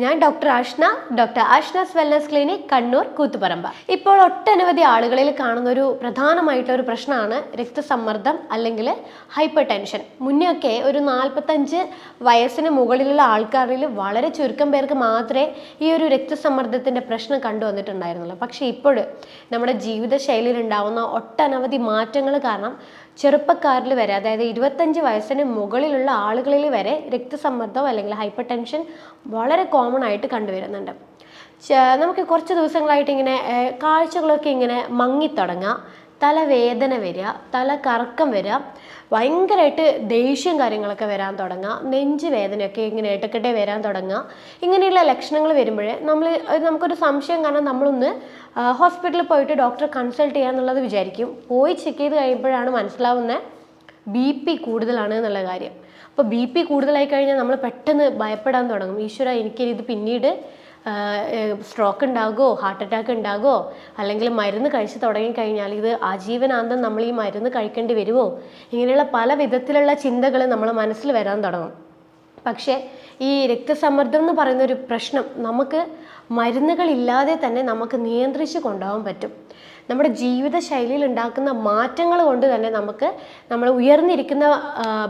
ഞാൻ doctor Ashna doctor Ashna's wellness clinic Kannur Koothuparamba. ഇപ്പോൾ ഒട്ടനവധി ആളുകളിൽ കാണുന്ന ഒരു പ്രധാനമായിട്ടുള്ള ഒരു പ്രശ്നമാണ് രക്തസമ്മർദ്ദം അല്ലെങ്കിൽ ഹൈപ്പർ ടെൻഷൻ മുന്നെയൊക്കെ ഒരു നാൽപ്പത്തഞ്ച് വയസ്സിന് മുകളിലുള്ള ആൾക്കാരിൽ വളരെ ചുരുക്കം പേർക്ക് മാത്രമേ ഈ ഒരു രക്തസമ്മർദ്ദത്തിന്റെ പ്രശ്നം കണ്ടുവന്നിട്ടുണ്ടായിരുന്നുള്ളൂ പക്ഷേ ഇപ്പോൾ നമ്മുടെ ജീവിതശൈലിയിൽ ഉണ്ടാകുന്ന ഒട്ടനവധി മാറ്റങ്ങൾ കാരണം ചെറുപ്പക്കാരിൽ വരെ അതായത് ഇരുപത്തഞ്ച് വയസ്സിന് മുകളിലുള്ള ആളുകളിൽ വരെ രക്തസമ്മർദ്ദം അല്ലെങ്കിൽ ഹൈപ്പർ ടെൻഷൻ വളരെ കോമൺ ആയിട്ട് കണ്ടുവരുന്നുണ്ട്. നമുക്ക് കുറച്ച് ദിവസങ്ങളായിട്ട് ഇങ്ങനെ കാഴ്ചകളൊക്കെ ഇങ്ങനെ മങ്ങിത്തുടങ്ങുക തലവേദന വരിക തല കറക്കം വരിക. ഭയങ്കരമായിട്ട് ദേഷ്യം കാര്യങ്ങളൊക്കെ വരാൻ തുടങ്ങുക നെഞ്ച് വേദനയൊക്കെ ഇങ്ങനെ ഇടക്കിടെ വരാൻ തുടങ്ങുക ഇങ്ങനെയുള്ള ലക്ഷണങ്ങൾ വരുമ്പോഴേ നമ്മൾ നമുക്കൊരു സംശയം കാരണം നമ്മളൊന്ന് ഹോസ്പിറ്റലിൽ പോയിട്ട് ഡോക്ടറെ കൺസൾട്ട് ചെയ്യാന്നുള്ളത് വിചാരിക്കും. പോയി ചെക്ക് ചെയ്ത് കഴിയുമ്പോഴാണ് മനസ്സിലാവുന്നത് ബി പി കൂടുതലാണ് എന്നുള്ള കാര്യം. അപ്പോൾ ബി പി കൂടുതലായി കഴിഞ്ഞാൽ നമ്മൾ പെട്ടെന്ന് ഭയപ്പെടാൻ തുടങ്ങും. ഈശ്വര എനിക്ക് ഇത് പിന്നീട് സ്ട്രോക്ക് ഉണ്ടാകുമോ ഹാർട്ട് അറ്റാക്ക് ഉണ്ടാകുമോ അല്ലെങ്കിൽ മരുന്ന് കഴിച്ച് തുടങ്ങിക്കഴിഞ്ഞാൽ ഇത് ആജീവനാന്തം നമ്മൾ ഈ മരുന്ന് കഴിക്കേണ്ടി വരുമോ ഇങ്ങനെയുള്ള പല വിധത്തിലുള്ള ചിന്തകൾ നമ്മളെ മനസ്സിൽ വരാൻ തുടങ്ങും. പക്ഷേ ഈ രക്തസമ്മർദ്ദം എന്ന് പറയുന്ന ഒരു പ്രശ്നം നമുക്ക് മരുന്നുകളില്ലാതെ തന്നെ നമുക്ക് നിയന്ത്രിച്ച് കൊണ്ടുപോകാൻ പറ്റും. നമ്മുടെ ജീവിതശൈലിയിൽ ഉണ്ടാക്കുന്ന മാറ്റങ്ങൾ കൊണ്ട് തന്നെ നമുക്ക് നമ്മൾ ഉയർന്നിരിക്കുന്ന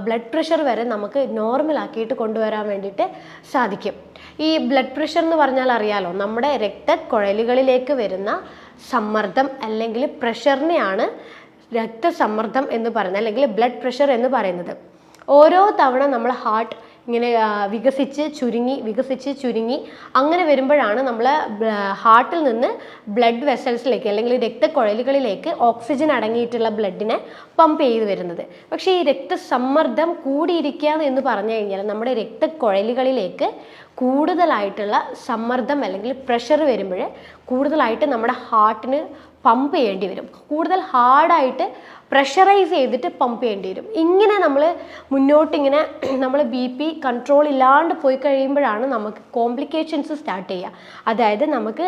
ബ്ലഡ് പ്രഷർ വരെ നമുക്ക് നോർമൽ ആക്കിയിട്ട് കൊണ്ടുവരാൻ വേണ്ടിയിട്ട് സാധിക്കും. ഈ ബ്ലഡ് പ്രഷർ എന്ന് പറഞ്ഞാൽ അറിയാലോ നമ്മുടെ രക്തക്കുഴലുകളിലേക്ക് വരുന്ന സമ്മർദ്ദം അല്ലെങ്കിൽ പ്രഷറിനെയാണ് രക്തസമ്മർദ്ദം എന്ന് പറയുന്നത് അല്ലെങ്കിൽ ബ്ലഡ് പ്രഷർ എന്ന് പറയുന്നത്. ഓരോ തവണ നമ്മൾ ഹാർട്ട് ഇങ്ങനെ വികസിച്ച് ചുരുങ്ങി വികസിച്ച് ചുരുങ്ങി അങ്ങനെ വരുമ്പോഴാണ് നമ്മൾ ഹാർട്ടിൽ നിന്ന് ബ്ലഡ് വെസൽസിലേക്ക് അല്ലെങ്കിൽ രക്തക്കുഴലുകളിലേക്ക് ഓക്സിജൻ അടങ്ങിയിട്ടുള്ള ബ്ലഡിനെ പമ്പ് ചെയ്ത് വരുന്നത്. പക്ഷേ ഈ രക്തസമ്മർദ്ദം കൂടിയിരിക്കുക എന്ന് പറഞ്ഞു കഴിഞ്ഞാൽ നമ്മുടെ രക്തക്കുഴലുകളിലേക്ക് കൂടുതലായിട്ടുള്ള സമ്മർദ്ദം അല്ലെങ്കിൽ പ്രഷർ വരുമ്പോൾ കൂടുതലായിട്ട് നമ്മുടെ ഹാർട്ടിന് പമ്പ് ചെയ്യേണ്ടി വരും. കൂടുതൽ ഹാർഡായിട്ട് പ്രഷറൈസ് ചെയ്തിട്ട് പമ്പ് ചെയ്യേണ്ടി വരും. ഇങ്ങനെ നമ്മൾ മുന്നോട്ടിങ്ങനെ നമ്മൾ ബി പി കൺട്രോൾ ഇല്ലാണ്ട് പോയി കഴിയുമ്പോഴാണ് നമുക്ക് കോംപ്ലിക്കേഷൻസ് സ്റ്റാർട്ട് ചെയ്യുക. അതായത് നമുക്ക്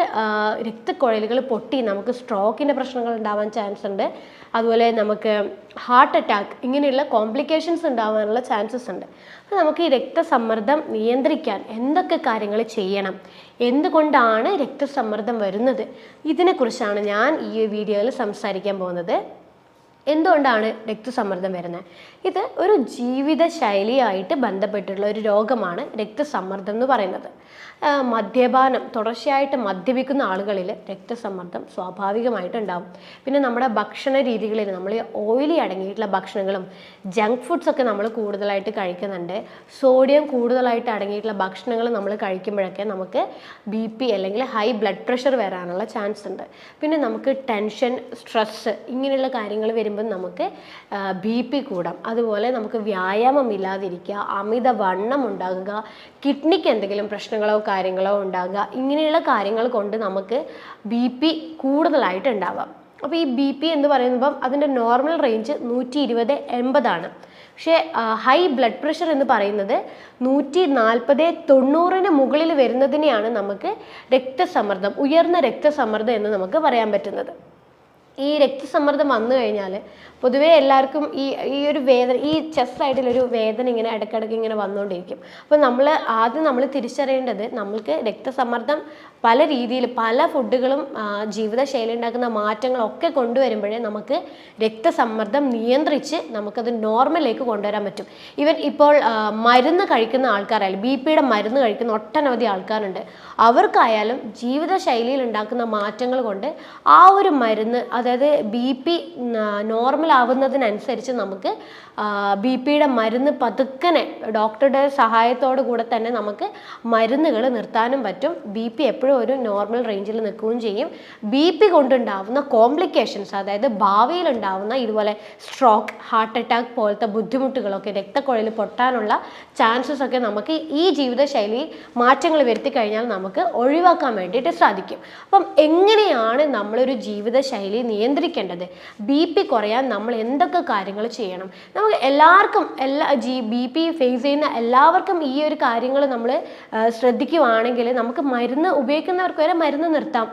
രക്തക്കുഴലുകൾ പൊട്ടി നമുക്ക് സ്ട്രോക്കിന്റെ പ്രശ്നങ്ങൾ ഉണ്ടാവാൻ ചാൻസ് ഉണ്ട്. അതുപോലെ നമുക്ക് ഹാർട്ട് അറ്റാക്ക് ഇങ്ങനെയുള്ള കോംപ്ലിക്കേഷൻസ് ഉണ്ടാവാനുള്ള ചാൻസസ് ഉണ്ട്. അപ്പോൾ നമുക്ക് ഈ രക്തസമ്മർദ്ദം നിയന്ത്രിക്കാൻ എന്തൊക്കെ കാര്യങ്ങൾ ചെയ്യണം? എന്തുകൊണ്ടാണ് രക്തസമ്മർദ്ദം വരുന്നത്? ഇതിനെക്കുറിച്ചാണ് ഞാൻ ഈ വീഡിയോയിൽ സംസാരിക്കാൻ പോകുന്നത്. എന്തുകൊണ്ടാണ് രക്തസമ്മർദ്ദം വരുന്നത്? ഇത് ഒരു ജീവിതശൈലിയായിട്ട് ബന്ധപ്പെട്ടുള്ള ഒരു രോഗമാണ് രക്തസമ്മർദ്ദം എന്ന് പറയുന്നത്. മദ്യപാനം തുടർച്ചയായിട്ട് മദ്യപിക്കുന്ന ആളുകളിൽ രക്തസമ്മർദ്ദം സ്വാഭാവികമായിട്ട് ഉണ്ടാവും പിന്നെ നമ്മുടെ ഭക്ഷണ രീതികളിൽ നമ്മൾ ഓയിലി അടങ്ങിയിട്ടുള്ള ഭക്ഷണങ്ങളും ജങ്ക് ഫുഡ്സ് ഒക്കെ നമ്മൾ കൂടുതലായിട്ട് കഴിക്കുന്നുണ്ട്. സോഡിയം കൂടുതലായിട്ട് അടങ്ങിയിട്ടുള്ള ഭക്ഷണങ്ങൾ നമ്മൾ കഴിക്കുമ്പോഴൊക്കെ നമുക്ക് ബി പി അല്ലെങ്കിൽ ഹൈ ബ്ലഡ് പ്രഷർ വരാനുള്ള ചാൻസ് ഉണ്ട്. പിന്നെ നമുക്ക് ടെൻഷൻ സ്ട്രെസ് ഇങ്ങനെയുള്ള കാര്യങ്ങൾ വരുമ്പോൾ നമുക്ക് ബി പി കൂടാം. അതുപോലെ നമുക്ക് വ്യായാമം ഇല്ലാതിരിക്കുക അമിത വണ്ണം ഉണ്ടാകുക കിഡ്നിക്ക് എന്തെങ്കിലും പ്രശ്നങ്ങളോ കാര്യങ്ങളോ ഉണ്ടാകുക ഇങ്ങനെയുള്ള കാര്യങ്ങൾ കൊണ്ട് നമുക്ക് ബി പി കൂടുതലായിട്ട് ഉണ്ടാവാം അപ്പോൾ ഈ ബി പി എന്ന് പറയുമ്പം അതിന്റെ നോർമൽ റേഞ്ച് നൂറ്റി ഇരുപത് എൺപതാണ്. പക്ഷേ ഹൈ ബ്ലഡ് പ്രഷർ എന്ന് പറയുന്നത് നൂറ്റി നാൽപ്പത് തൊണ്ണൂറിന് മുകളിൽ വരുന്നതിനെയാണ് നമുക്ക് രക്തസമ്മർദ്ദം ഉയർന്ന രക്തസമ്മർദ്ദം എന്ന് നമുക്ക് പറയാൻ പറ്റുന്നത്. ഈ രക്തസമ്മർദ്ദം വന്നു കഴിഞ്ഞാൽ പൊതുവേ എല്ലാവർക്കും ഈ ഈ ഒരു വേദന ഈ ചെസ്റ്റ് സൈഡിലൊരു വേദന ഇങ്ങനെ ഇടയ്ക്കിടയ്ക്ക് ഇങ്ങനെ വന്നുകൊണ്ടിരിക്കും. അപ്പോൾ നമ്മൾ ആദ്യം നമ്മൾ തിരിച്ചറിയേണ്ടത് നമ്മൾക്ക് രക്തസമ്മർദ്ദം പല രീതിയിൽ പല ഫുഡുകളും ജീവിതശൈലി ഉണ്ടാക്കുന്ന മാറ്റങ്ങളൊക്കെ കൊണ്ടുവരുമ്പോഴേ നമുക്ക് രക്തസമ്മർദ്ദം നിയന്ത്രിച്ച് നമുക്കത് നോർമലിലേക്ക് കൊണ്ടുവരാൻ പറ്റും. ഈവൻ ഇപ്പോൾ മരുന്ന് കഴിക്കുന്ന ആൾക്കാരായാലും ബി പിയുടെ മരുന്ന് കഴിക്കുന്ന ഒട്ടനവധി ആൾക്കാരുണ്ട്. അവർക്കായാലും ജീവിതശൈലിയിൽ ഉണ്ടാക്കുന്ന മാറ്റങ്ങൾ കൊണ്ട് ആ ഒരു മരുന്ന് അതായത് ബി പി നോർമൽ ആവുന്നതിനനുസരിച്ച് നമുക്ക് ബി പിയുടെ മരുന്ന് പതുക്കനെ ഡോക്ടറുടെ സഹായത്തോടു കൂടെ തന്നെ നമുക്ക് മരുന്നുകൾ നിർത്താനും പറ്റും. ബി പി എപ്പോഴും ഒരു നോർമൽ റേഞ്ചിൽ നിൽക്കുകയും ചെയ്യും. ബി പി കൊണ്ടുണ്ടാവുന്ന കോംപ്ലിക്കേഷൻസ് അതായത് ഭാവിയിൽ ഉണ്ടാവുന്ന ഇതുപോലെ സ്ട്രോക്ക് ഹാർട്ട് അറ്റാക്ക് പോലത്തെ ബുദ്ധിമുട്ടുകളൊക്കെ രക്തക്കുഴലിൽ പൊട്ടാനുള്ള ചാൻസസ് ഒക്കെ നമുക്ക് ഈ ജീവിതശൈലി മാറ്റങ്ങൾ വരുത്തി കഴിഞ്ഞാൽ നമുക്ക് ഒഴിവാക്കാൻ വേണ്ടിയിട്ട് സാധിക്കും. അപ്പം എങ്ങനെയാണ് നമ്മളൊരു ജീവിതശൈലി നിയന്ത്രിക്കേണ്ടത്. ബി പി കുറയാൻ നമ്മൾ എന്തൊക്കെ കാര്യങ്ങൾ ചെയ്യണം? നമുക്ക് എല്ലാവർക്കും എല്ലാ ജി ബി പി ഫേസ് ചെയ്യുന്ന എല്ലാവർക്കും ഈ ഒരു കാര്യങ്ങൾ നമ്മൾ ശ്രദ്ധിക്കുവാണെങ്കിൽ നമുക്ക് മരുന്ന് ഉപയോഗിക്കുന്നവർക്ക് വരെ മരുന്ന് നിർത്താം.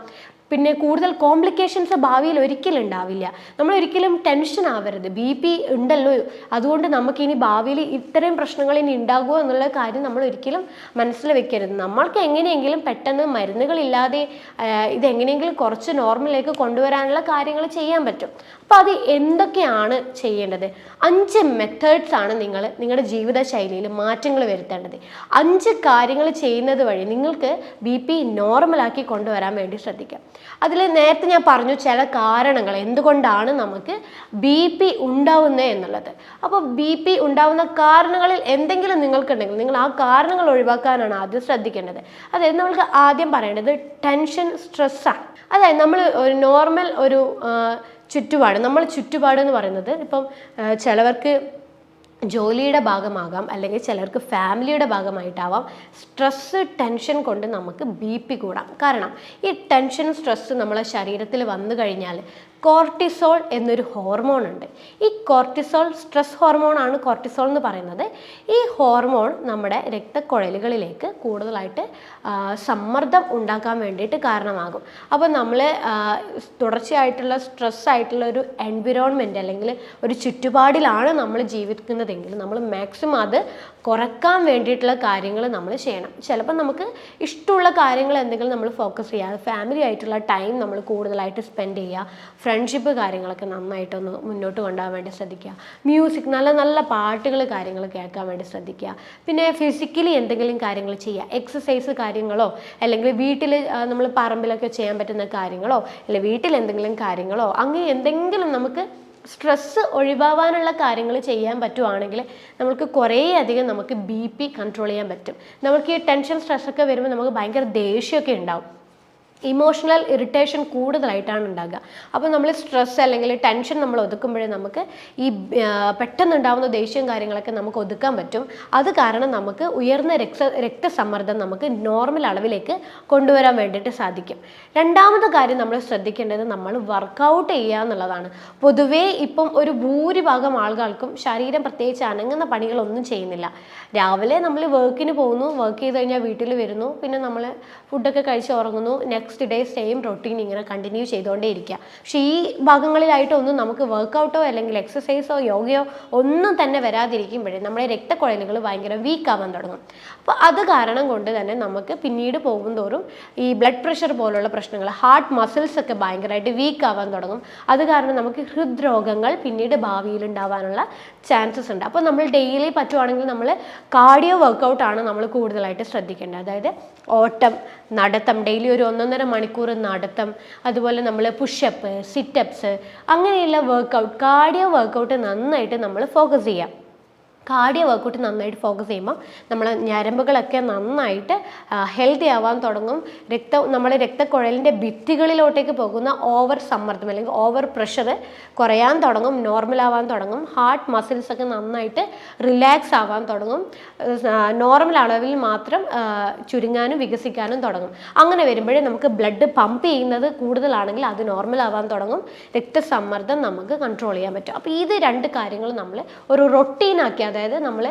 പിന്നെ കൂടുതൽ കോംപ്ലിക്കേഷൻസ് ഭാവിയിൽ ഒരിക്കലും ഉണ്ടാവില്ല. നമ്മൾ ഒരിക്കലും ടെൻഷൻ ആവരുത്. ബി പി ഉണ്ടല്ലോ. അതുകൊണ്ട് നമുക്ക് ഇനി ഭാവിയിൽ ഇത്രയും പ്രശ്നങ്ങൾ ഇനി ഉണ്ടാകുമോ എന്നുള്ള കാര്യം നമ്മൾ ഒരിക്കലും മനസ്സിൽ വെക്കരുത്. നമ്മൾക്ക് എങ്ങനെയെങ്കിലും പെട്ടെന്ന് മരുന്നുകളില്ലാതെ ഇതെങ്ങനെയെങ്കിലും കുറച്ച് നോർമലിലേക്ക് കൊണ്ടുവരാനുള്ള കാര്യങ്ങൾ ചെയ്യാൻ പറ്റും. അപ്പോൾ അത് എന്തൊക്കെയാണ് ചെയ്യേണ്ടത്? അഞ്ച് മെത്തേഡ്സ് ആണ് നിങ്ങൾ നിങ്ങളുടെ ജീവിതശൈലിയിൽ മാറ്റങ്ങൾ വരുത്തേണ്ടത്. അഞ്ച് കാര്യങ്ങൾ ചെയ്യുന്നത് വഴി നിങ്ങൾക്ക് ബി പി നോർമലാക്കി കൊണ്ടുവരാൻ വേണ്ടി ശ്രദ്ധിക്കാം. അതിൽ നേരത്തെ ഞാൻ പറഞ്ഞു ചില കാരണങ്ങൾ എന്തുകൊണ്ടാണ് നമുക്ക് ബി പി ഉണ്ടാവുന്നത് എന്നുള്ളത്. അപ്പോൾ ബി പി ഉണ്ടാവുന്ന കാരണങ്ങളിൽ എന്തെങ്കിലും നിങ്ങൾക്കുണ്ടെങ്കിൽ നിങ്ങൾ ആ കാരണങ്ങൾ ഒഴിവാക്കാനാണ് ആദ്യം ശ്രദ്ധിക്കേണ്ടത്. അതായത് നമ്മൾക്ക് ആദ്യം പറയേണ്ടത് ടെൻഷൻ സ്ട്രെസ്സാണ് അതായത് നമ്മൾ ഒരു നോർമൽ ഒരു ചുറ്റുപാട് നമ്മൾ ചുറ്റുപാട് എന്ന് പറയുന്നത് ഇപ്പം ചിലവർക്ക് ജോലിയുടെ ഭാഗമാകാം അല്ലെങ്കിൽ ചിലർക്ക് ഫാമിലിയുടെ ഭാഗമായിട്ടാവാം സ്ട്രെസ്സ് ടെൻഷൻ കൊണ്ട് നമുക്ക് ബി പി കൂടാം. കാരണം ഈ ടെൻഷൻ സ്ട്രെസ്സ് നമ്മളെ ശരീരത്തിൽ വന്നു കഴിഞ്ഞാൽ കോർട്ടിസോൾ എന്നൊരു ഹോർമോൺ ഉണ്ട് ഈ കോർട്ടിസോൾ സ്ട്രെസ് ഹോർമോൺ ആണ് കോർട്ടിസോൾ എന്ന് പറയുന്നത്. ഈ ഹോർമോൺ നമ്മുടെ രക്തക്കുഴലുകളിലേക്ക് കൂടുതലായിട്ട് സമ്മർദ്ദം ഉണ്ടാക്കാൻ വേണ്ടിയിട്ട് കാരണമാകും. അപ്പോൾ നമ്മൾ തുടർച്ചയായിട്ടുള്ള സ്ട്രെസ് ആയിട്ടുള്ള ഒരു എൻവിറോൺമെന്റ് അല്ലെങ്കിൽ ഒരു ചുറ്റുപാടിലാണ് നമ്മൾ ജീവിക്കുന്നതെങ്കിൽ നമ്മൾ മാക്സിമം അത് കുറയ്ക്കാൻ വേണ്ടിയിട്ടുള്ള കാര്യങ്ങൾ നമ്മൾ ചെയ്യണം. ചിലപ്പോൾ നമുക്ക് ഇഷ്ടമുള്ള കാര്യങ്ങൾ എന്തെങ്കിലും നമ്മൾ ഫോക്കസ് ചെയ്യുക ഫാമിലി ആയിട്ടുള്ള ടൈം നമ്മൾ കൂടുതലായിട്ട് സ്പെൻഡ് ചെയ്യുക. ഫ്രണ്ട്ഷിപ്പ് കാര്യങ്ങളൊക്കെ നന്നായിട്ടൊന്ന് മുന്നോട്ട് കൊണ്ടുപോകാൻ വേണ്ടി ശ്രദ്ധിക്കുക. മ്യൂസിക് നല്ല നല്ല പാട്ടുകൾ കാര്യങ്ങൾ കേൾക്കാൻ വേണ്ടി ശ്രദ്ധിക്കുക. പിന്നെ ഫിസിക്കലി എന്തെങ്കിലും കാര്യങ്ങൾ ചെയ്യുക. എക്സസൈസ് കാര്യങ്ങളോ അല്ലെങ്കിൽ വീട്ടിൽ നമ്മൾ പറമ്പിലൊക്കെ ചെയ്യാൻ പറ്റുന്ന കാര്യങ്ങളോ അല്ലെങ്കിൽ വീട്ടിൽ എന്തെങ്കിലും കാര്യങ്ങളോ അങ്ങനെ എന്തെങ്കിലും നമുക്ക് സ്ട്രെസ്സ് ഒഴിവാവാനുള്ള കാര്യങ്ങൾ ചെയ്യാൻ പറ്റുവാണെങ്കിൽ നമുക്ക് കുറേയധികം നമുക്ക് ബി പി കൺട്രോൾ ചെയ്യാൻ പറ്റും. നമുക്ക് ഈ ടെൻഷൻ സ്ട്രെസ്സൊക്കെ വരുമ്പോൾ നമുക്ക് ഭയങ്കര ദേഷ്യമൊക്കെ ഉണ്ടാവും. ഇമോഷണൽ ഇറിറ്റേഷൻ കൂടുതലായിട്ടാണ് ഉണ്ടാകുക. അപ്പോൾ നമ്മൾ സ്ട്രെസ് അല്ലെങ്കിൽ ടെൻഷൻ നമ്മൾ ഒതുക്കുമ്പോഴേ നമുക്ക് ഈ പെട്ടെന്നുണ്ടാവുന്ന ദേഷ്യം കാര്യങ്ങളൊക്കെ നമുക്ക് ഒതുക്കാൻ പറ്റും. അത് കാരണം നമുക്ക് ഉയർന്ന രക്ത രക്തസമ്മർദ്ദം നമുക്ക് നോർമൽ അളവിലേക്ക് കൊണ്ടുവരാൻ വേണ്ടിയിട്ട് സാധിക്കും. രണ്ടാമത്തെ കാര്യം നമ്മൾ ശ്രദ്ധിക്കേണ്ടത് നമ്മൾ വർക്കൗട്ട് ചെയ്യുക എന്നുള്ളതാണ്. പൊതുവേ ഇപ്പം ഒരു ഭൂരിഭാഗം ആളുകൾക്കും ശരീരം പ്രത്യേകിച്ച് അനങ്ങുന്ന പണികളൊന്നും ചെയ്യുന്നില്ല. രാവിലെ നമ്മൾ വർക്കിന് പോകുന്നു വർക്ക് ചെയ്ത് കഴിഞ്ഞാൽ വീട്ടിൽ വരുന്നു പിന്നെ നമ്മൾ ഫുഡൊക്കെ കഴിച്ച് ഉറങ്ങുന്നു നെക്സ്റ്റ് ഡേ സെയിം റൊട്ടീൻ ഇങ്ങനെ കണ്ടിന്യൂ ചെയ്തുകൊണ്ടേ ഇരിക്കുക പക്ഷേ ഈ ഭാഗങ്ങളിലായിട്ടൊന്നും നമുക്ക് വർക്കൗട്ടോ അല്ലെങ്കിൽ എക്സസൈസോ യോഗയോ ഒന്നും തന്നെ വരാതിരിക്കുമ്പോഴേ നമ്മുടെ രക്തക്കുഴലുകൾ ഭയങ്കര വീക്ക് ആവാൻ തുടങ്ങും. അപ്പോൾ അത് കാരണം കൊണ്ട് തന്നെ നമുക്ക് പിന്നീട് പോകും തോറും ഈ ബ്ലഡ് പ്രഷർ പോലുള്ള പ്രശ്നങ്ങൾ ഹാർട്ട് മസിൽസ് ഒക്കെ ഭയങ്കരമായിട്ട് വീക്ക് ആവാൻ തുടങ്ങും. അത് കാരണം നമുക്ക് ഹൃദ്രോഗങ്ങൾ പിന്നീട് ഭാവിയിൽ ഉണ്ടാവാനുള്ള ചാൻസസ് ഉണ്ട്. അപ്പോൾ നമ്മൾ ഡെയിലി പറ്റുവാണെങ്കിൽ നമ്മൾ കാർഡിയോ വർക്കൗട്ടാണ് നമ്മൾ കൂടുതലായിട്ട് ശ്രദ്ധിക്കേണ്ടത്. അതായത് ഓട്ടം നടത്തം ഡെയിലി ഒരു ഒന്നൊന്നര മണിക്കൂർ നടത്തം അതുപോലെ നമ്മൾ പുഷപ്പ് സിറ്റപ്സ് അങ്ങനെയുള്ള വർക്കൗട്ട് കാർഡിയോ വർക്കൗട്ട് നന്നായിട്ട് നമ്മൾ ഫോക്കസ് ചെയ്യാം. കാർഡിയോ വർക്കൗട്ട് നന്നായിട്ട് ഫോക്കസ് ചെയ്യുമ്പോൾ നമ്മളെ ഞരമ്പുകളൊക്കെ നന്നായിട്ട് ഹെൽത്തി ആവാൻ തുടങ്ങും. രക്ത നമ്മുടെ രക്തക്കുഴലിന്റെ ഭിത്തികളിലോട്ടേക്ക് പോകുന്ന ഓവർ സമ്മർദ്ദം അല്ലെങ്കിൽ ഓവർ പ്രഷർ കുറയാൻ തുടങ്ങും നോർമൽ ആവാൻ തുടങ്ങും. ഹാർട്ട് മസിൽസ് ഒക്കെ നന്നായിട്ട് റിലാക്സ് ആവാൻ തുടങ്ങും. നോർമൽ അളവിൽ മാത്രം ചുരുങ്ങാനും വികസിക്കാനും തുടങ്ങും. അങ്ങനെ വരുമ്പോഴേ നമുക്ക് ബ്ലഡ് പമ്പ് ചെയ്യുന്നത് കൂടുതലാണെങ്കിൽ അത് നോർമൽ ആവാൻ തുടങ്ങും. രക്തസമ്മർദ്ദം നമുക്ക് കൺട്രോൾ ചെയ്യാൻ പറ്റും. അപ്പോൾ ഇത് രണ്ട് കാര്യങ്ങൾ നമ്മൾ ഒരു റൊട്ടീനാക്കി അതായത് നമ്മൾ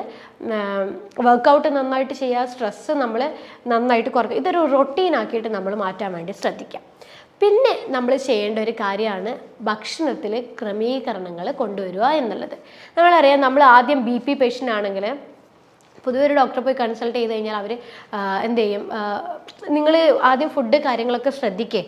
വർക്കൗട്ട് നന്നായിട്ട് ചെയ്യുക സ്ട്രെസ്സ് നമ്മൾ നന്നായിട്ട് കുറയ്ക്കുക ഇതൊരു റൊട്ടീൻ ആക്കിയിട്ട് നമ്മൾ മാറ്റാൻ വേണ്ടി ശ്രദ്ധിക്കാം. പിന്നെ നമ്മൾ ചെയ്യേണ്ട ഒരു കാര്യമാണ് ഭക്ഷണത്തിൽ ക്രമീകരണങ്ങൾ കൊണ്ടുവരിക എന്നുള്ളത്. നമ്മളറിയാം നമ്മൾ ആദ്യം ബി പി പേഷ്യന്റ് ആണെങ്കിൽ പൊതുവെ ഒരു ഡോക്ടറെ പോയി കൺസൾട്ട് ചെയ്ത് കഴിഞ്ഞാൽ അവർ എന്ത് ചെയ്യും? നിങ്ങൾ ആദ്യം ഫുഡ് കാര്യങ്ങളൊക്കെ ശ്രദ്ധിക്കേ.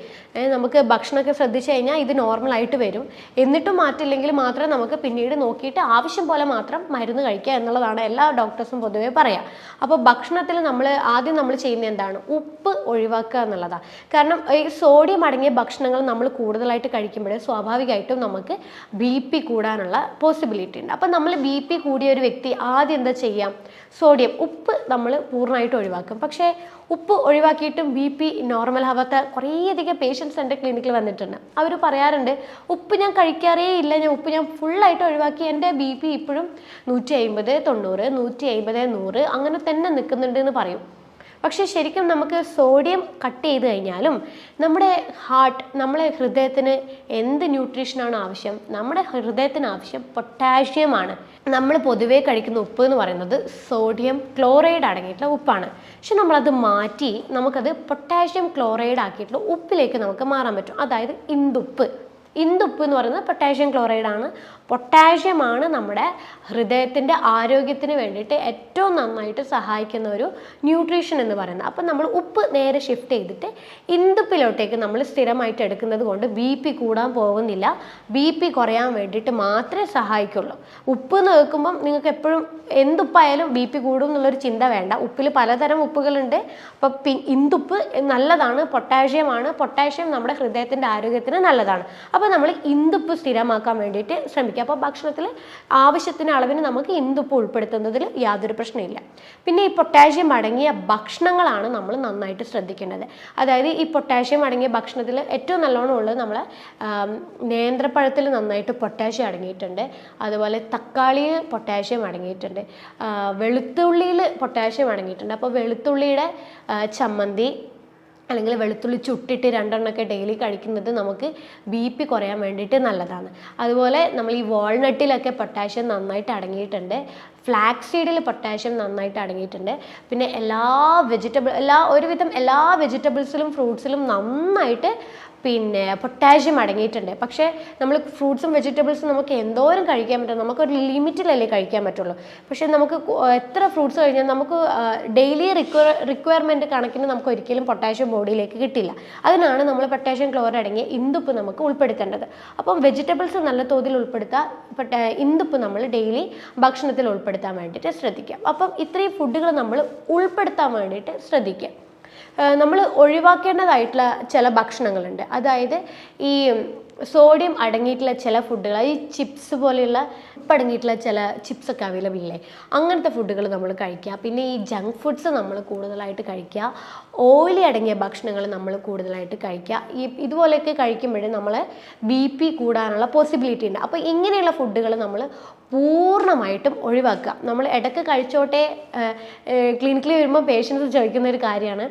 നമുക്ക് ഭക്ഷണമൊക്കെ ശ്രദ്ധിച്ചു കഴിഞ്ഞാൽ ഇത് നോർമലായിട്ട് വരും. എന്നിട്ടും മാറ്റില്ലെങ്കിൽ മാത്രം നമുക്ക് പിന്നീട് നോക്കിയിട്ട് ആവശ്യം പോലെ മാത്രം മരുന്ന് കഴിക്കുക എന്നുള്ളതാണ് എല്ലാ ഡോക്ടേഴ്സും പൊതുവേ പറയാം. അപ്പോൾ ഭക്ഷണത്തിൽ നമ്മൾ ആദ്യം നമ്മൾ ചെയ്യുന്ന എന്താണ്? ഉപ്പ് ഒഴിവാക്കുക എന്നുള്ളതാണ് കാരണം ഈ സോഡിയം അടങ്ങിയ ഭക്ഷണങ്ങൾ നമ്മൾ കൂടുതലായിട്ട് കഴിക്കുമ്പോൾ സ്വാഭാവികമായിട്ടും നമുക്ക് ബി പി കൂടാനുള്ള പോസിബിലിറ്റി ഉണ്ട്. അപ്പം നമ്മൾ ബി പി കൂടിയ ഒരു വ്യക്തി ആദ്യം എന്താ ചെയ്യാം? സോഡിയം ഉപ്പ് നമ്മൾ പൂർണമായിട്ട് ഒഴിവാക്കും. പക്ഷേ ഉപ്പ് ഒഴിവാക്കിയിട്ടും ബി പി നോർമൽ ആവാത്ത കുറേയധികം പേഷ്യൻസ് എന്റെ ക്ലിനിക്കിൽ വന്നിട്ടുണ്ട്. അവർ പറയാറുണ്ട് ഉപ്പ് ഞാൻ കഴിക്കാറേ ഇല്ല. ഞാൻ ഉപ്പ് ഞാൻ ഫുള്ളായിട്ട് ഒഴിവാക്കി എന്റെ ബി പി ഇപ്പോഴും നൂറ്റി അമ്പത് തൊണ്ണൂറ് നൂറ്റി അമ്പത് നൂറ് അങ്ങനെ തന്നെ നിൽക്കുന്നുണ്ട് എന്ന് പറയും. പക്ഷേ ശരിക്കും നമുക്ക് സോഡിയം കട്ട് ചെയ്ത് കഴിഞ്ഞാലും നമ്മുടെ ഹാർട്ട് നമ്മളെ ഹൃദയത്തിന് എന്ത് ന്യൂട്രീഷനാണ് ആവശ്യം? നമ്മുടെ ഹൃദയത്തിന് ആവശ്യം പൊട്ടാഷ്യമാണ് നമ്മൾ പൊതുവേ കഴിക്കുന്ന ഉപ്പ് എന്ന് പറയുന്നത് സോഡിയം ക്ലോറൈഡ് അടങ്ങിയിട്ടുള്ള ഉപ്പാണ്. പക്ഷെ നമ്മളത് മാറ്റി നമുക്കത് പൊട്ടാഷ്യം ക്ലോറൈഡ് ആക്കിയിട്ടുള്ള ഉപ്പിലേക്ക് നമുക്ക് മാറാൻ പറ്റും. അതായത് ഇന്ദുപ്പ് ഇന്ദുപ്പ് എന്ന് പറയുന്നത് പൊട്ടാഷ്യം ക്ലോറൈഡ് ആണ്. പൊട്ടാഷ്യമാണ് നമ്മുടെ ഹൃദയത്തിന്റെ ആരോഗ്യത്തിന് വേണ്ടിയിട്ട് ഏറ്റവും നന്നായിട്ട് സഹായിക്കുന്ന ഒരു ന്യൂട്രീഷൻ എന്ന് പറയുന്നത്. അപ്പം നമ്മൾ ഉപ്പ് നേരെ ഷിഫ്റ്റ് ചെയ്തിട്ട് ഇന്ദുപ്പിലോട്ടേക്ക് നമ്മൾ സ്ഥിരമായിട്ട് എടുക്കുന്നത് കൊണ്ട് ബി പി കൂടാൻ പോകുന്നില്ല. ബി പി കുറയാൻ വേണ്ടിയിട്ട് മാത്രമേ സഹായിക്കുള്ളൂ. ഉപ്പ് എന്ന് കേൾക്കുമ്പം നിങ്ങൾക്ക് എപ്പോഴും എന്തുപ്പായാലും ബി പി കൂടും എന്നുള്ളൊരു ചിന്ത വേണ്ട. ഉപ്പിൽ പലതരം ഉപ്പുകളുണ്ട്. അപ്പോൾ പി ഇന്ദുപ്പ് നല്ലതാണ് പൊട്ടാഷ്യമാണ്. പൊട്ടാഷ്യം നമ്മുടെ ഹൃദയത്തിന്റെ ആരോഗ്യത്തിന് നല്ലതാണ്. അപ്പോൾ നമ്മൾ ഇന്ദുപ്പ് സ്ഥിരമാക്കാൻ വേണ്ടിയിട്ട് ശ്രമിക്കുക. അപ്പോൾ ഭക്ഷണത്തിൽ ആവശ്യത്തിന് അളവിന് നമുക്ക് ഇന്ദുപ്പ് ഉൾപ്പെടുത്തുന്നതിൽ യാതൊരു പ്രശ്നമില്ല പിന്നെ ഈ പൊട്ടാഷ്യം അടങ്ങിയ ഭക്ഷണങ്ങളാണ് നമ്മൾ നന്നായിട്ട് ശ്രദ്ധിക്കേണ്ടത്. അതായത് ഈ പൊട്ടാഷ്യം അടങ്ങിയ ഭക്ഷണത്തിൽ ഏറ്റവും നല്ലോണം ഉള്ളത് നമ്മൾ നേന്ത്രപ്പഴത്തിൽ നന്നായിട്ട് പൊട്ടാഷ്യം അടങ്ങിയിട്ടുണ്ട്. അതുപോലെ തക്കാളിയിൽ പൊട്ടാഷ്യം അടങ്ങിയിട്ടുണ്ട്. വെളുത്തുള്ളിയിൽ പൊട്ടാഷ്യം അടങ്ങിയിട്ടുണ്ട്. അപ്പോൾ വെളുത്തുള്ളിയുടെ ചമ്മന്തി അല്ലെങ്കിൽ വെളുത്തുള്ളി ചുട്ടിട്ട് രണ്ടെണ്ണമൊക്കെ ഡെയിലി കഴിക്കുന്നത് നമുക്ക് ബി പി കുറയാൻ വേണ്ടിയിട്ട് നല്ലതാണ്. അതുപോലെ നമ്മൾ ഈ വാൾനട്ടിലൊക്കെ പൊട്ടാഷ്യം നന്നായിട്ട് അടങ്ങിയിട്ടുണ്ട്. ഫ്ലാക്സ് സീഡിൽ പൊട്ടാഷ്യം നന്നായിട്ട് അടങ്ങിയിട്ടുണ്ട്. പിന്നെ എല്ലാ വെജിറ്റബിൾ എല്ലാ ഒരുവിധം എല്ലാ വെജിറ്റബിൾസിലും ഫ്രൂട്ട്സിലും നന്നായിട്ട് പിന്നെ പൊട്ടാഷ്യം അടങ്ങിയിട്ടുണ്ട്. പക്ഷേ നമ്മൾ ഫ്രൂട്ട്സും വെജിറ്റബിൾസും നമുക്ക് എന്തോരം കഴിക്കാൻ പറ്റും? നമുക്കൊരു ലിമിറ്റിലല്ലേ കഴിക്കാൻ പറ്റുള്ളൂ. പക്ഷേ നമുക്ക് എത്ര ഫ്രൂട്ട്സ് കഴിഞ്ഞാൽ നമുക്ക് ഡെയിലി റിക്വയർ റിക്വയർമെന്റ് കണക്കിന് നമുക്ക് ഒരിക്കലും പൊട്ടാഷ്യം ബോഡിയിലേക്ക് കിട്ടില്ല. അതിനാണ് നമ്മൾ പൊട്ടാഷ്യം ക്ലോറൈഡ് അടങ്ങിയ ഇന്ദുപ്പ് നമുക്ക് ഉൾപ്പെടുത്തേണ്ടത്. അപ്പം വെജിറ്റബിൾസ് നല്ല തോതിൽ ഉൾപ്പെടുത്താൻ ഇന്ദുപ്പ് നമ്മൾ ഡെയിലി ഭക്ഷണത്തിൽ ഉൾപ്പെടുത്താൻ വേണ്ടിയിട്ട് ശ്രദ്ധിക്കാം. അപ്പം ഇത്രയും ഫുഡുകൾ നമ്മൾ ഉൾപ്പെടുത്താൻ വേണ്ടിയിട്ട് ശ്രദ്ധിക്കുക നമ്മൾ ഒഴിവാക്കേണ്ടതായിട്ടുള്ള ചില ഭക്ഷണങ്ങളുണ്ട്. അതായത് ഈ സോഡിയം അടങ്ങിയിട്ടുള്ള ചില ഫുഡുകൾ ഈ ചിപ്സ് പോലെയുള്ള അടങ്ങിയിട്ടുള്ള ചില ചിപ്സ് ഒക്കെ അവൈലബിൾ ഇല്ലേ? അങ്ങനത്തെ ഫുഡുകൾ നമ്മൾ കഴിക്കുക. പിന്നെ ഈ ജങ്ക് ഫുഡ്സ് നമ്മൾ കൂടുതലായിട്ട് കഴിക്കുക. ഓയിലി അടങ്ങിയ ഭക്ഷണങ്ങൾ നമ്മൾ കൂടുതലായിട്ട് കഴിക്കുക. ഈ ഇതുപോലെയൊക്കെ കഴിക്കുമ്പോഴേ നമ്മൾ ബി പി കൂടാനുള്ള പോസിബിലിറ്റി ഉണ്ട്. അപ്പോൾ ഇങ്ങനെയുള്ള ഫുഡുകൾ നമ്മൾ പൂർണമായിട്ടും ഒഴിവാക്കുക. നമ്മൾ ഇടയ്ക്ക് കഴിച്ചോട്ടെ ക്ലിനിക്കിൽ വരുമ്പോൾ പേഷ്യൻസ് ചോദിക്കുന്ന ഒരു കാര്യമാണ്.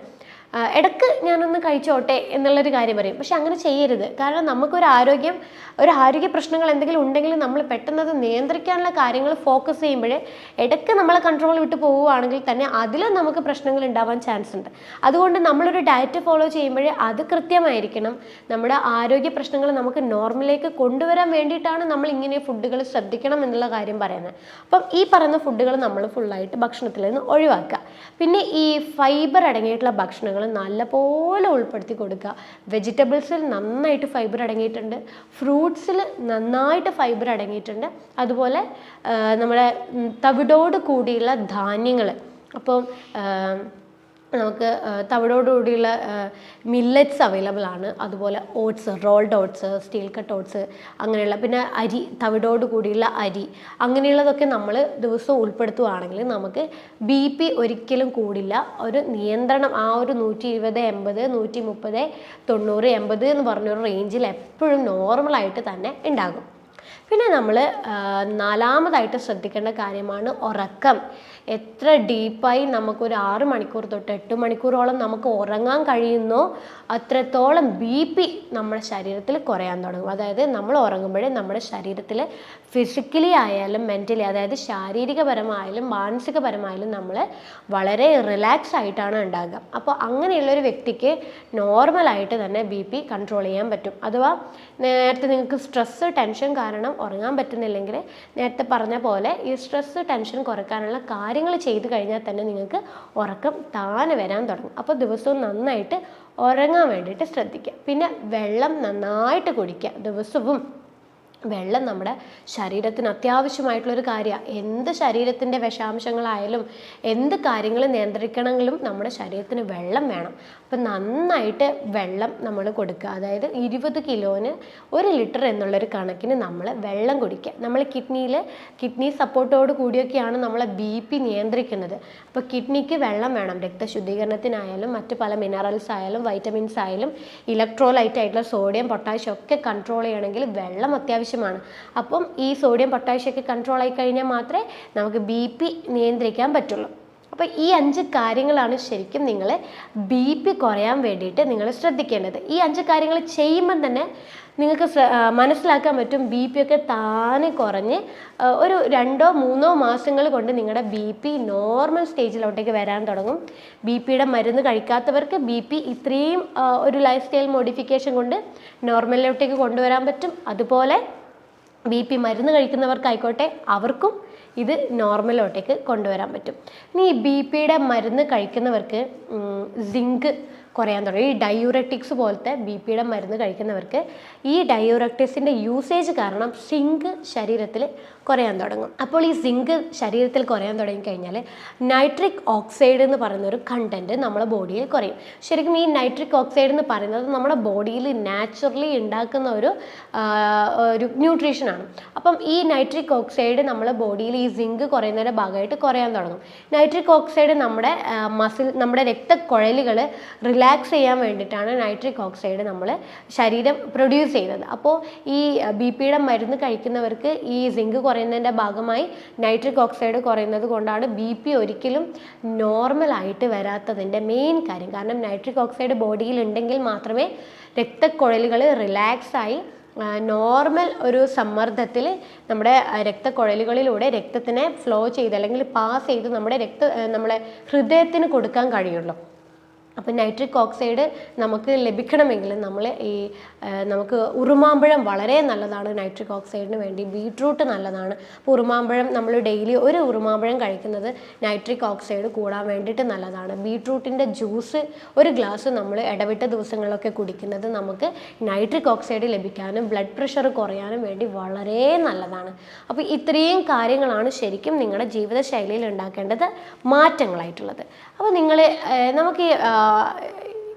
ആ, ഇടയ്ക്ക് ഞാനൊന്ന് കഴിച്ചോട്ടെ എന്നുള്ളൊരു കാര്യം പറയും. പക്ഷെ അങ്ങനെ ചെയ്യരുത്. കാരണം നമുക്കൊരു ആരോഗ്യം ഒരു ആരോഗ്യ പ്രശ്നങ്ങൾ എന്തെങ്കിലും ഉണ്ടെങ്കിൽ നമ്മൾ പെട്ടെന്ന് അത് നിയന്ത്രിക്കാനുള്ള കാര്യങ്ങൾ ഫോക്കസ് ചെയ്യുമ്പോൾ ഇടയ്ക്ക് നമ്മളെ കൺട്രോൾ വിട്ട് പോവുകയാണെങ്കിൽ തന്നെ അതിലും നമുക്ക് പ്രശ്നങ്ങൾ ഉണ്ടാവാൻ ചാൻസ് ഉണ്ട്. അതുകൊണ്ട് നമ്മളൊരു ഡയറ്റ് ഫോളോ ചെയ്യുമ്പോൾ അത് കൃത്യമായിരിക്കണം. നമ്മുടെ ആരോഗ്യ പ്രശ്നങ്ങൾ നമുക്ക് നോർമലിലേക്ക് കൊണ്ടുവരാൻ വേണ്ടിയിട്ടാണ് നമ്മൾ ഇങ്ങനെ ഫുഡുകൾ ശ്രദ്ധിക്കണം എന്നുള്ള കാര്യം പറയുന്നത്. അപ്പം ഈ പറയുന്ന ഫുഡുകൾ നമ്മൾ ഫുള്ളായിട്ട് ഭക്ഷണത്തിൽ നിന്ന് ഒഴിവാക്കുക. പിന്നെ ഈ ഫൈബർ അടങ്ങിയിട്ടുള്ള ഭക്ഷണങ്ങൾ നല്ലപോലെ ഉൾപ്പെടുത്തി കൊടുക്കുക. വെജിറ്റബിൾസിൽ നന്നായിട്ട് ഫൈബർ അടങ്ങിയിട്ടുണ്ട്. ഫ്രൂട്ട്സിൽ നന്നായിട്ട് ഫൈബർ അടങ്ങിയിട്ടുണ്ട്. അതുപോലെ നമ്മുടെ തവിടോട് കൂടിയുള്ള ധാന്യങ്ങൾ. അപ്പം നമുക്ക് തവിടോടുകൂടിയുള്ള കൂടിയുള്ള മില്ലറ്റ്സ് അവൈലബിൾ ആണ്. അതുപോലെ oats rolled oats steel cut oats അങ്ങനെയുള്ള പിന്നെ അരി തവിടോട് കൂടിയുള്ള അരി. അങ്ങനെയുള്ളതൊക്കെ നമ്മൾ ദിവസവും ഉൾപ്പെടുത്തുകയാണെങ്കിൽ നമുക്ക് ബി പി ഒരിക്കലും കൂടില്ല. ഒരു നിയന്ത്രണം ആ ഒരു നൂറ്റി ഇരുപത് എൺപത് നൂറ്റി മുപ്പത് തൊണ്ണൂറ് എൺപത് എന്ന് പറഞ്ഞൊരു റേഞ്ചിൽ എപ്പോഴും നോർമലായിട്ട് തന്നെ ഉണ്ടാകും. പിന്നെ നമ്മൾ നാലാമതായിട്ട് ശ്രദ്ധിക്കേണ്ട കാര്യമാണ് ഉറക്കം. എത്ര ഡീപ്പായി നമുക്കൊരു ആറ് മണിക്കൂർ തൊട്ട് എട്ട് മണിക്കൂറോളം നമുക്ക് ഉറങ്ങാൻ കഴിയുന്നോ അത്രത്തോളം ബി പി നമ്മുടെ ശരീരത്തിൽ കുറയാൻ തുടങ്ങും. അതായത് നമ്മൾ ഉറങ്ങുമ്പോഴേ നമ്മുടെ ശരീരത്തിൽ ഫിസിക്കലി ആയാലും മെന്റലി അതായത് ശാരീരികപരമായാലും മാനസികപരമായാലും നമ്മൾ വളരെ റിലാക്സ് ആയിട്ടാണ് ഉണ്ടാകുക. അപ്പോൾ അങ്ങനെയുള്ളൊരു വ്യക്തിക്ക് നോർമലായിട്ട് തന്നെ ബി പി കൺട്രോൾ ചെയ്യാൻ പറ്റും. അഥവാ നേരത്തെ നിങ്ങൾക്ക് സ്ട്രെസ്സ് ടെൻഷൻ കാരണം ഉറങ്ങാൻ പറ്റുന്നില്ലെങ്കിൽ നേരത്തെ പറഞ്ഞ പോലെ ഈ സ്ട്രെസ്സ് ടെൻഷൻ കുറയ്ക്കാനുള്ള കാര്യങ്ങൾ ചെയ്ത് കഴിഞ്ഞാൽ തന്നെ നിങ്ങൾക്ക് ഉറക്കം താനെ വരാൻ തുടങ്ങും. അപ്പോൾ ദിവസവും നന്നായിട്ട് ഉറങ്ങാൻ വേണ്ടിയിട്ട് ശ്രദ്ധിക്കുക. പിന്നെ വെള്ളം നന്നായിട്ട് കുടിക്കുക. ദിവസവും വെള്ളം നമ്മുടെ ശരീരത്തിന് അത്യാവശ്യമായിട്ടുള്ളൊരു കാര്യമാണ്. എന്ത് ശരീരത്തിന്റെ വിഷാംശങ്ങളായാലും എന്ത് കാര്യങ്ങൾ നിയന്ത്രിക്കണമെങ്കിലും നമ്മുടെ ശരീരത്തിന് വെള്ളം വേണം. അപ്പം നന്നായിട്ട് വെള്ളം നമ്മൾ കൊടുക്കുക. അതായത് ഇരുപത് കിലോന് ഒരു ലിറ്റർ എന്നുള്ളൊരു കണക്കിന് നമ്മൾ വെള്ളം കുടിക്കുക. നമ്മൾ കിഡ്നിയിൽ കിഡ്നി സപ്പോർട്ടോട് കൂടിയൊക്കെയാണ് നമ്മളെ ബി പി നിയന്ത്രിക്കുന്നത്. അപ്പോൾ കിഡ്നിക്ക് വെള്ളം വേണം. രക്തശുദ്ധീകരണത്തിനായാലും മറ്റ് പല മിനറൽസ് ആയാലും വൈറ്റമിൻസ് ആയാലും ഇലക്ട്രോലൈറ്റ് ആയിട്ടുള്ള സോഡിയം പൊട്ടാഷ്യം ഒക്കെ കൺട്രോൾ ചെയ്യണമെങ്കിൽ വെള്ളം അത്യാവശ്യമാണ്. അപ്പം ഈ സോഡിയം പൊട്ടാഷ്യം ഒക്കെ കൺട്രോൾ ആയി കഴിഞ്ഞാൽ മാത്രമേ നമുക്ക് ബി പി നിയന്ത്രിക്കാൻ പറ്റുള്ളൂ. അപ്പോൾ ഈ അഞ്ച് കാര്യങ്ങളാണ് ശരിക്കും നിങ്ങൾ ബി പി കുറയാൻ വേണ്ടിയിട്ട് നിങ്ങൾ ശ്രദ്ധിക്കേണ്ടത്. ഈ അഞ്ച് കാര്യങ്ങൾ ചെയ്യുമ്പം തന്നെ നിങ്ങൾക്ക് മനസ്സിലാക്കാൻ പറ്റും ബി പി ഒക്കെ താനെ കുറഞ്ഞ് ഒരു രണ്ടോ മൂന്നോ മാസങ്ങൾ കൊണ്ട് നിങ്ങളുടെ ബി പി നോർമൽ സ്റ്റേജിലോട്ടേക്ക് വരാൻ തുടങ്ങും. ബി പിയുടെ മരുന്ന് കഴിക്കാത്തവർക്ക് ബി പി ഇത്രയും ഒരു ലൈഫ് സ്റ്റൈൽ മോഡിഫിക്കേഷൻ കൊണ്ട് നോർമലിലോട്ടേക്ക് കൊണ്ടുവരാൻ പറ്റും. അതുപോലെ ബി പി മരുന്ന് കഴിക്കുന്നവർക്കായിക്കോട്ടെ അവർക്കും ഇത് നോർമലോട്ടേക്ക് കൊണ്ടുവരാൻ പറ്റും. ഇനി ഈ ബി പിയുടെ മരുന്ന് കഴിക്കുന്നവർക്ക് സിങ്ക് കുറയാൻ തുടങ്ങി. ഈ ഡയൂററ്റിക്സ് പോലത്തെ ബി പിയുടെ മരുന്ന് കഴിക്കുന്നവർക്ക് ഈ ഡയൂററ്റിക്സിന്റെ യൂസേജ് കാരണം സിങ്ക് ശരീരത്തിൽ കുറയാൻ തുടങ്ങും. അപ്പോൾ ഈ സിങ്ക് ശരീരത്തിൽ കുറയാൻ തുടങ്ങിക്കഴിഞ്ഞാൽ നൈട്രിക് ഓക്സൈഡ് എന്ന് പറയുന്ന ഒരു കണ്ടന്റ് നമ്മുടെ ബോഡിയിൽ കുറയും. ശരിക്കും ഈ നൈട്രിക് ഓക്സൈഡ് എന്ന് പറയുന്നത് നമ്മുടെ ബോഡിയിൽ നാച്ചുറലി ഉണ്ടാക്കുന്ന ഒരു ഒരു ന്യൂട്രീഷനാണ് അപ്പം ഈ നൈട്രിക് ഓക്സൈഡ് നമ്മുടെ ബോഡിയിൽ ഈ സിങ്ക് കുറയുന്നതിന്റെ ഭാഗമായിട്ട് കുറയാൻ തുടങ്ങും. നൈട്രിക് ഓക്സൈഡ് നമ്മുടെ മസിൽ നമ്മുടെ രക്തക്കുഴലുകൾ റിലാക്സ് ചെയ്യാൻ വേണ്ടിയിട്ടാണ് നൈട്രിക് ഓക്സൈഡ് നമ്മൾ ശരീരം പ്രൊഡ്യൂസ് ചെയ്യുന്നത്. അപ്പോൾ ഈ ബി പിയുടെ മരുന്ന് കഴിക്കുന്നവർക്ക് ഈ സിങ്ക് കുറയുന്നതിന്റെ ഭാഗമായി നൈട്രിക് ഓക്സൈഡ് കുറയുന്നത് കൊണ്ടാണ് ബി പി ഒരിക്കലും നോർമലായിട്ട് വരാത്തതിന്റെ മെയിൻ കാര്യം. കാരണം നൈട്രിക് ഓക്സൈഡ് ബോഡിയിൽ ഉണ്ടെങ്കിൽ മാത്രമേ രക്തക്കുഴലുകൾ റിലാക്സ് ആയി നോർമൽ ഒരു സമ്മർദ്ദത്തിൽ നമ്മുടെ രക്തക്കുഴലുകളിലൂടെ രക്തത്തിനെ ഫ്ലോ ചെയ്ത് അല്ലെങ്കിൽ പാസ് ചെയ്ത് നമ്മുടെ രക്ത നമ്മളെ ഹൃദയത്തിന് കൊടുക്കാൻ കഴിയുള്ളൂ. അപ്പം നൈട്രിക് ഓക്സൈഡ് നമുക്ക് ലഭിക്കണമെങ്കിൽ നമ്മൾ ഈ നമുക്ക് ഉറുമാമ്പഴം വളരെ നല്ലതാണ് നൈട്രിക് ഓക്സൈഡിന് വേണ്ടി. ബീട്രൂട്ട് നല്ലതാണ്. അപ്പോൾ ഉറുമാമ്പഴം നമ്മൾ ഡെയിലി ഒരു ഉറുമാമ്പഴം കഴിക്കുന്നത് നൈട്രിക് ഓക്സൈഡ് കൂടാൻ വേണ്ടിയിട്ട് നല്ലതാണ്. ബീട്രൂട്ടിന്റെ ജ്യൂസ് ഒരു ഗ്ലാസ് നമ്മൾ ഇടവിട്ട ദിവസങ്ങളിലൊക്കെ കുടിക്കുന്നത് നമുക്ക് നൈട്രിക് ഓക്സൈഡ് ലഭിക്കാനും ബ്ലഡ് പ്രഷർ കുറയാനും വേണ്ടി വളരെ നല്ലതാണ്. അപ്പോൾ ഇത്രയും കാര്യങ്ങളാണ് ശരിക്കും നിങ്ങളുടെ ജീവിതശൈലിയിൽ ഉണ്ടാക്കേണ്ടത് മാറ്റങ്ങളായിട്ടുള്ളത്. അപ്പോൾ നിങ്ങൾ നമുക്ക്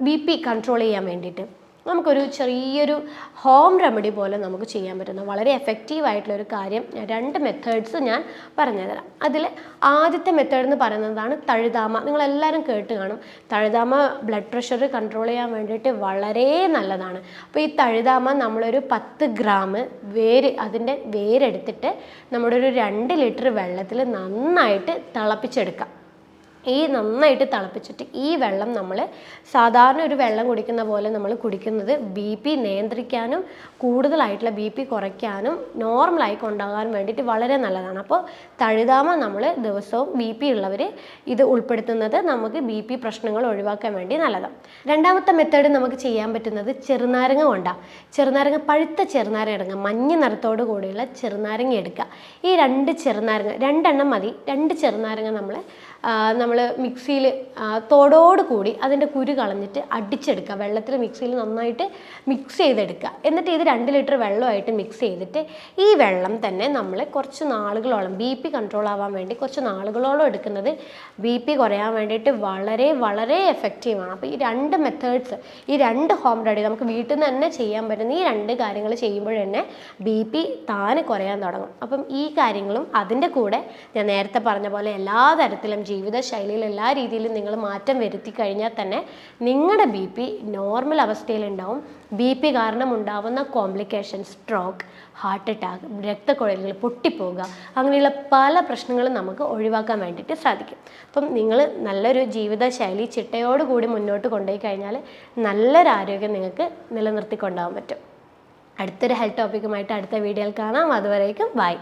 ബി പി കൺട്രോൾ ചെയ്യാൻ വേണ്ടിയിട്ട് നമുക്കൊരു ചെറിയൊരു ഹോം റെമഡി പോലെ നമുക്ക് ചെയ്യാൻ പറ്റുന്ന വളരെ എഫക്റ്റീവ് ഒരു കാര്യം രണ്ട് മെത്തേഡ്സ് ഞാൻ പറഞ്ഞുതരാം. അതിൽ ആദ്യത്തെ മെത്തേഡ് എന്ന് പറയുന്നതാണ് തഴുതാമ. നിങ്ങളെല്ലാവരും കേട്ട് കാണും. തഴുതാമ ബ്ലഡ് പ്രഷർ കൺട്രോൾ ചെയ്യാൻ വേണ്ടിയിട്ട് വളരെ നല്ലതാണ്. അപ്പോൾ ഈ തഴുതാമ നമ്മളൊരു പത്ത് ഗ്രാം വേര് അതിന്റെ വേരെടുത്തിട്ട് നമ്മുടെ ഒരു രണ്ട് ലിറ്റർ വെള്ളത്തിൽ നന്നായിട്ട് തിളപ്പിച്ചെടുക്കാം. ഈ നന്നായിട്ട് തിളപ്പിച്ചിട്ട് ഈ വെള്ളം നമ്മൾ സാധാരണ ഒരു വെള്ളം കുടിക്കുന്ന പോലെ നമ്മൾ കുടിക്കുന്നത് ബി പി നിയന്ത്രിക്കാനും കൂടുതലായിട്ടുള്ള ബി പി കുറയ്ക്കാനും നോർമലായി കൊണ്ടാകാനും വേണ്ടിയിട്ട് വളരെ നല്ലതാണ്. അപ്പോൾ തഴുതാമ നമ്മൾ ദിവസവും ബി പി ഉള്ളവർ ഇത് ഉൾപ്പെടുത്തുന്നത് നമുക്ക് ബി പി പ്രശ്നങ്ങൾ ഒഴിവാക്കാൻ വേണ്ടി നല്ലതാണ്. രണ്ടാമത്തെ മെത്തേഡ് നമുക്ക് ചെയ്യാൻ പറ്റുന്നത് ചെറുനാരങ്ങ കൊണ്ടാണ് ചെറുനാരങ്ങ പഴുത്ത ചെറുനാരങ്ങ എടുക്കുക മഞ്ഞ നിറത്തോടു കൂടിയുള്ള ചെറുനാരങ്ങ എടുക്കുക. ഈ രണ്ട് ചെറുനാരങ്ങ രണ്ടെണ്ണം മതി. രണ്ട് ചെറുനാരങ്ങ നമ്മൾ നമ്മൾ മിക്സിയിൽ തോടോട് കൂടി അതിന്റെ കുരു കളഞ്ഞിട്ട് അടിച്ചെടുക്കുക. വെള്ളത്തിൽ മിക്സിയിൽ നന്നായിട്ട് മിക്സ് ചെയ്തെടുക്കുക. എന്നിട്ട് ഇത് രണ്ട് ലിറ്റർ വെള്ളമായിട്ട് മിക്സ് ചെയ്തിട്ട് ഈ വെള്ളം തന്നെ നമ്മൾ കുറച്ച് നാളുകളോളം ബി പി കൺട്രോൾ ആവാൻ വേണ്ടി കുറച്ച് നാളുകളോളം എടുക്കുന്നത് ബി പി കുറയാൻ വേണ്ടിയിട്ട് വളരെ വളരെ എഫക്റ്റീവാണ് അപ്പോൾ ഈ രണ്ട് മെത്തേഡ്സ് ഈ രണ്ട് ഹോം റെഡി നമുക്ക് വീട്ടിൽ നിന്ന് തന്നെ ചെയ്യാൻ പറ്റുന്ന ഈ രണ്ട് കാര്യങ്ങൾ ചെയ്യുമ്പോൾ തന്നെ ബി പി താനെ കുറയാൻ തുടങ്ങും. അപ്പം ഈ കാര്യങ്ങളും അതിന്റെ കൂടെ ഞാൻ നേരത്തെ പറഞ്ഞ പോലെ എല്ലാ തരത്തിലും ജീവിതശൈലിയിൽ എല്ലാ രീതിയിലും നിങ്ങൾ മാറ്റം വരുത്തി കഴിഞ്ഞാൽ തന്നെ നിങ്ങളുടെ ബി പി നോർമൽ അവസ്ഥയിലുണ്ടാവും ബി പി കാരണം ഉണ്ടാവുന്ന കോംപ്ലിക്കേഷൻ സ്ട്രോക്ക് ഹാർട്ട് അറ്റാക്ക് രക്തക്കുഴലുകൾ പൊട്ടിപ്പോകുക അങ്ങനെയുള്ള പല പ്രശ്നങ്ങളും നമുക്ക് ഒഴിവാക്കാൻ വേണ്ടിയിട്ട് സാധിക്കും. അപ്പം നിങ്ങൾ നല്ലൊരു ജീവിതശൈലി ചിട്ടയോടുകൂടി മുന്നോട്ട് കൊണ്ടുപോയി കഴിഞ്ഞാൽ നല്ലൊരു ആരോഗ്യം നിങ്ങൾക്ക് നിലനിർത്തി കൊണ്ടുപോകാൻ പറ്റും. അടുത്തൊരു ഹെൽത്ത് ടോപ്പിക്കുമായിട്ട് അടുത്ത വീഡിയോയിൽ കാണാം. അതുവരേക്കും ബൈ